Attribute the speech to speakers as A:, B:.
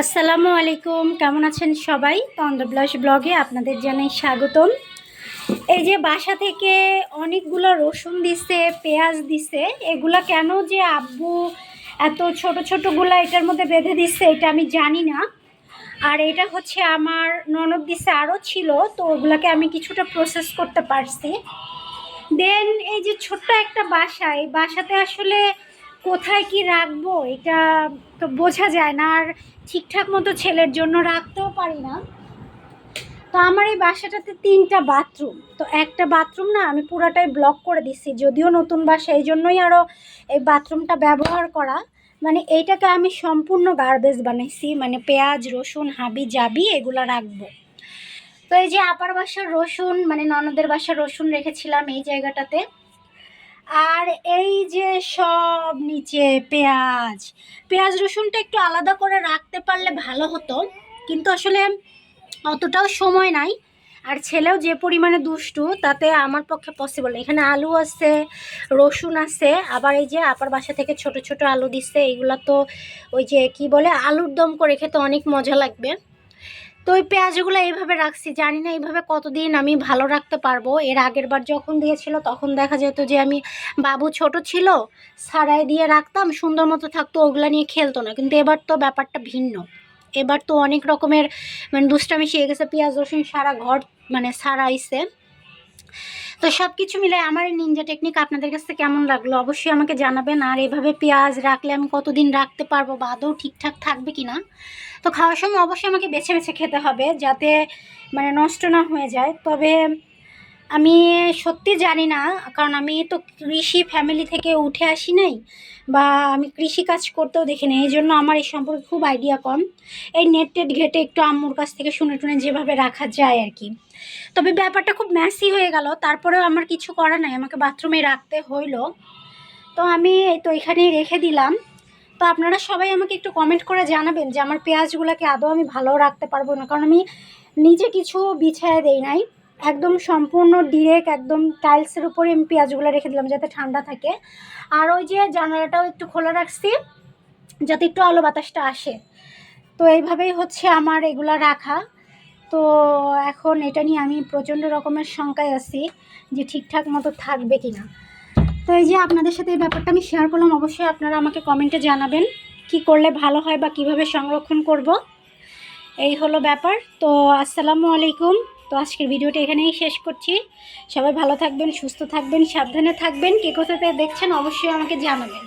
A: আসসালামু আলাইকুম, কেমন আছেন সবাই? তন্দ্রব্লাস ব্লগে আপনাদের জানাই স্বাগতম। এই যে বাসা থেকে অনেকগুলো রসুন দিছে, পেঁয়াজ দিছে, এগুলা কেন যে আব্বু এত ছোট ছোটগুলা এটার মধ্যে বেঁধে দিচ্ছে এটা আমি জানি না। আর এটা হচ্ছে আমার ননদ দিছে আরও ছিল, তো ওগুলাকে আমি কিছুটা প্রসেস করতে পারছি। দেন এই যে ছোট্ট একটা বাসা, এই বাসাতে আসলে কোথায় কি রাখব? এটা তো বোঝা যায় না। আর ঠিকঠাক মতো ছেলের জন্য রাখতেও পারি না। তো আমার এই বাসাটাতে তিনটা বাথরুম। তো একটা বাথরুম না আমি পুরাটাই ব্লক করে দিচ্ছি যদিও নতুন বাসা, এই জন্যই আরও এই বাথরুমটা ব্যবহার করা। মানে এইটাকে আমি সম্পূর্ণ গার্বেজ বানাইছি। মানে পেঁয়াজ, রসুন, হাবি, জাবি এগুলো রাখব। তো এই যে আপার বাসার রসুন মানে ননদের বাসার রসুন রেখেছিলাম এই জায়গাটাতে। আর এই যে সব নিচে পেঁয়াজ পেঁয়াজ রসুনটা একটু আলাদা করে রাখতে পারলে ভালো হতো, কিন্তু আসলে অতটাও সময় নাই। আর ছেলেও যে পরিমাণে দুষ্টু, তাতে আমার পক্ষে পসিবল এখানে আলু আছে, রসুন আছে, আবার এই যে আপার বাসা থেকে ছোট ছোট আলু দিচ্ছে এইগুলো তো ওই যে কি বলে, আলুর দম করে খেতে অনেক মজা লাগবে। তো ওই পেঁয়াজগুলো এইভাবে রাখছি, জানি না এইভাবে কতদিন আমি ভালো রাখতে পারব। এর আগের বার যখন দিয়েছিল তখন দেখা যেত যে আমি বাবু ছোট ছিল, সারাই দিয়ে রাখতাম, সুন্দর মতো থাকতো, ওগুলো নিয়ে খেলতো না। কিন্তু এবার তো ব্যাপারটা ভিন্ন। এবার তো অনেক রকমের মানে দুষ্টামি শিখে গেছে, পেঁয়াজ রসুন সারা ঘর মানে সারাইছে। তো সব কিছু মিলে আমার এই নিনজা টেকনিক আপনাদের কাছে কেমন লাগল? অবশ্যই আমাকে জানাবেন। আর এভাবে পেঁয়াজ রাখলে আমি কতদিন রাখতে পারব? বা আদৌ ঠিকঠাক থাকবে কি না তো খাওয়ার সময় অবশ্যই আমাকে বেছে বেছে খেতে হবে যাতে মানে নষ্ট না হয়ে যায়। তবে আমি সত্যি জানি না, কারণ আমি তো কৃষি ফ্যামিলি থেকে উঠে আসি নাই বা আমি কৃষি কাজ করতেও দেখি না এই জন্য আমার এই সম্পর্কে খুব আইডিয়া কম। এই নেট টেট ঘেটে একটু আম্মুর কাছ থেকে শুনে টুনে যেভাবে রাখা যায় আর কি। তবে ব্যাপারটা খুব ম্যাসি হয়ে গেল, তারপরেও আমার কিছু করা নাই, আমাকে বাথরুমে রাখতে হইল। তো আমি এই তো এখানেই রেখে দিলাম। তো আপনারা সবাই আমাকে একটু কমেন্ট করে জানাবেন যে আমার পেঁয়াজগুলোকে আদৌ আমি ভালো রাখতে পারব না, কারণ আমি নিজে কিছু বিছায় দেই নাই। একদম সম্পূর্ণ ডিরেক্ট একদম টাইলসের উপরে আমি পেঁয়াজগুলো রেখে দিলাম যাতে ঠান্ডা থাকে। আর ওই যে জানালাটাও একটু খোলা রাখছি, যাতে একটু আলো বাতাসটা আসে। তো এইভাবেই হচ্ছে আমার এগুলা রাখা। তো এখন এটা নিয়ে আমি প্রচণ্ড রকমের শঙ্কায় আছি যে ঠিকঠাক মতো থাকবে কি না তো এই যে আপনাদের সাথে এই ব্যাপারটা আমি শেয়ার করলাম, অবশ্যই আপনারা আমাকে কমেন্টে জানাবেন কি করলে ভালো হয় বা কীভাবে সংরক্ষণ করব। এই হলো ব্যাপার। তো আসসালামু আলাইকুম। তো আজকের ভিডিওটা এখানেই শেষ করছি। সবাই ভালো থাকবেন, সুস্থ থাকবেন, সাবধানে থাকবেন। কে কোথাতে দেখছেন অবশ্যই আমাকে জানাবেন।